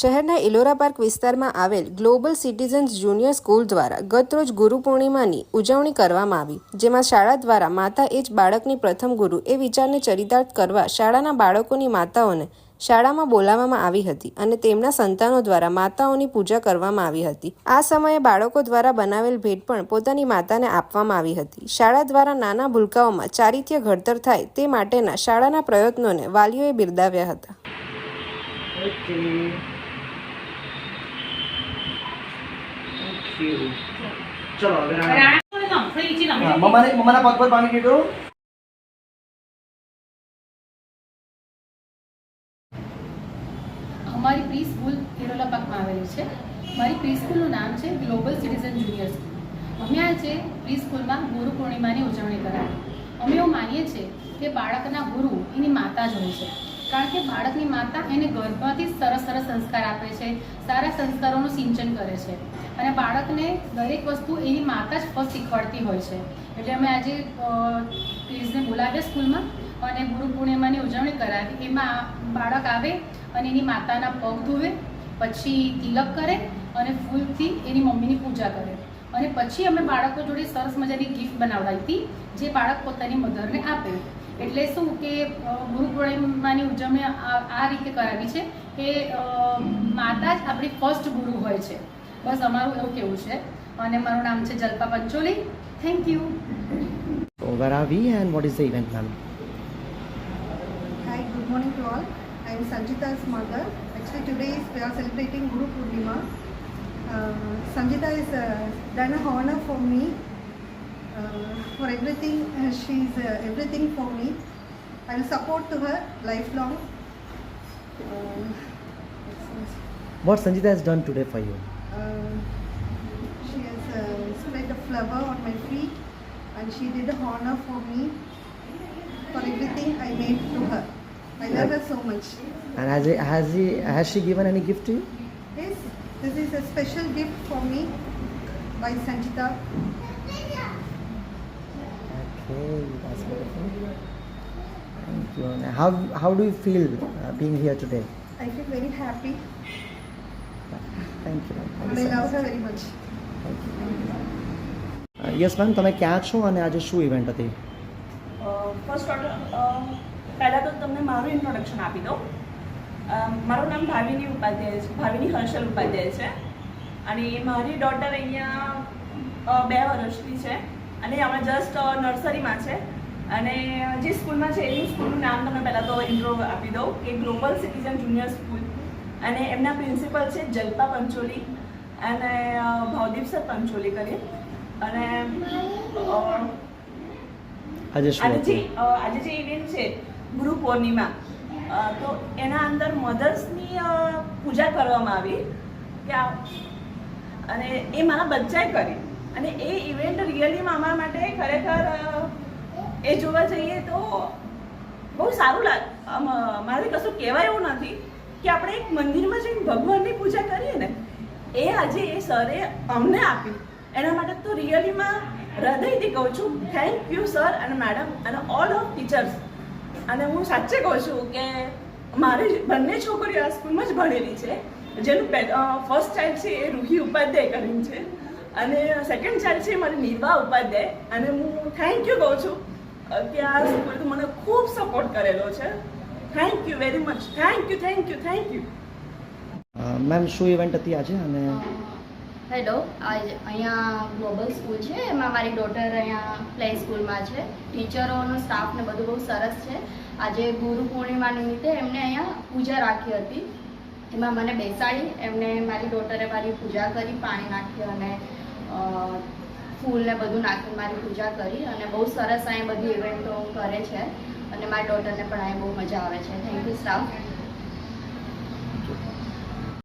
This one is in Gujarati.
શહેરના ઇલોરા પાર્ક વિસ્તારમાં આવેલ ગ્લોબલ સિટીઝન્સ જુનિયર સ્કૂલ દ્વારા ગતરોજ ગુરુ પૂર્ણિમાની ઉજવણી કરવામાં આવી, જેમાં શાળા દ્વારા માતા એ જ બાળકની પ્રથમ ગુરુ એ વિચારને ચરિતાર્થ કરવા શાળાના બાળકોની માતાઓને શાળામાં બોલાવવામાં આવી હતી અને તેમના સંતાનો દ્વારા માતાઓની પૂજા કરવામાં આવી હતી. આ સમયે બાળકો દ્વારા બનાવેલ ભેટ પણ પોતાની માતાને આપવામાં આવી હતી. શાળા દ્વારા નાના ભૂલકાઓમાં ચારિત્ય ઘડતર થાય તે માટેના શાળાના પ્રયત્નોને વાલીઓએ બિરદાવ્યા હતા ઓકે Thank you. ચલો પગ પર પાણી પીધું અમારી પ્રી સ્કૂલ કેરોલા પાર્કમાં આવેલી છે. મારી પ્રી સ્કૂલનું નામ છે ગ્લોબલ સિટીઝન જુનિયર સ્કૂલ. અમે આજે પ્રી સ્કૂલમાં ગુરુ પૂર્ણિમાની ઉજવણી કરાવી. અમે એવું માનીએ છીએ કે બાળકના ગુરુ એની માતા જ હોય છે. કારણ કે બાળકની માતા એને ગર્ભથી જ સરસ સરસ સંસ્કાર આપે છે, સારા સંસ્કારોનું સિંચન કરે છે. અને બાળકને દરેક વસ્તુ એની માતા જ ફર્સ્ટ શીખવાડતી હોય છે. એટલે અમે આજે કિડ્સને બોલાવ્યા સ્કૂલમાં અને ગુરુ પૂર્ણિમાની ઉજવણી કરાવી. એમાં બાળક આવે અને એની માતાના પગ ધોવે, પછી તિલક કરે અને ફૂલથી એની મમ્મીની પૂજા કરે. અને પછી અમે બાળકો જોડે સરસ મજાની ગિફ્ટ બનાવડાવી હતી, જે બાળક પોતાની મધરને આપે. એટલે શું કે ગુરુ પૂર્ણિમાની ઉજવણી આ આ રીતે કરાવી છે કે માતા જ આપણી ફર્સ્ટ ગુરુ હોય છે બસ અમારું એવું કેવું છે અને મારું નામ છે Jalpa Pancholi thank you So where are we and what is the event, ma'am? Hi, good morning to all. I am Sanjita's mother. Actually, today is we are celebrating Guru Purnima. Uh, Sanjita has uh, done a honor for me. Uh, for everything, uh, she's uh, everything for me. I will support to her lifelong. What Sanjita has done today for you? she has uh, spread a flower on my feet, and she did a honor for me for everything I made to her. I love her so much. And has he, has he has she given any gift to you? Yes, this is a special gift for me by Sanjita. Okay, that's wonderful. Thank you. And how how do you feel uh, being here today? I feel very happy Thank you. Thank you I love her very much. Thank you. Thank you. Yes ma'am તમે ક્યાં છો અને આજે શું ઇવેન્ટ હતી ફર્સ્ટ ઓર્ડર પહેલાં તો તમને મારું ઇન્ટ્રોડક્શન આપી દઉં મારું નામ ભાવિની ઉપાધ્યાય છે ભાવિની હર્ષલ ઉપાધ્યાય છે અને મારી ડોટર અહીંયા બે વર્ષની છે અને અમે જસ્ટ નર્સરીમાં છે. અને જે સ્કૂલમાં છે એની સ્કૂલનું નામ તમે પહેલાં તો ઇન્ટ્રો આપી દઉં કે ગ્લોબલ સિટીઝન જુનિયર સ્કૂલ અને એમના પ્રિન્સિપલ છે જલ્પા પંચોલી અને ભાવદીપ સર પંચોલી કરી અને આજે જે આજે જે ઇવેન્ટ છે ગુરુ પૂર્ણિમા તો એના અંદર મધર્સની પૂજા કરવામાં આવી. કે અને એ મારા બચ્ચાએ કરી. અને એ ઇવેન્ટ રિયલીમાં અમારા માટે ખરેખર એ જોવા જઈએ તો બહુ સારું લાગ મારે કશું કહેવાય એવું નથી કે આપણે એક મંદિરમાં જઈને ભગવાનની પૂજા કરીએ ને, એ આજે એ સરે અમને આપી. એના માટે તો રિયલીમાં હૃદયથી કહું છું થેન્ક યુ સર અને મેડમ અને ઓલ ઓફ ટીચર્સ અને હું સાચે કહું છું કે મારી બંને છોકરીઓ આ સ્કૂલમાં જ ભણેલી છે, જેનું ફર્સ્ટ ચાઇલ્ડ છે એ રૂહી ઉપાધ્યાય કરીને છે. અને સેકન્ડ ચાઇલ્ડ છે મારી નિર્વા ઉપાધ્યાય અને હું થેન્ક યુ કહું છું. કે આ સ્કૂલે મને ખૂબ સપોર્ટ કરેલો છે. Thank you very much thank you thank you thank you ma'am શું ઇવેન્ટ હતી આજે? અને હેલો આજ અહીંયા ગ્લોબલ સ્કૂલ છે. એમાં મારી ડોટર અહીંયા પ્લે સ્કૂલમાં છે. ટીચરોનો સ્ટાફ ને બધું બહુ સરસ છે. આજે ગુરુ પૂર્ણિમા નિમિત્તે એમને અહીંયા પૂજા રાખી હતી. એમાં મને બેસાડી એમને મારી ડોટરે મારી પૂજા કરી પાણી નાખ્યું અને અ, ફૂલ ને બધું નાખી મારી પૂજા કરી અને બહુ સરસ અહીંયા બધી ઇવેન્ટો કરે છે. અને મારી ડોટરને પણ અહીંયા બહુ મજા આવે છે. Thank you staff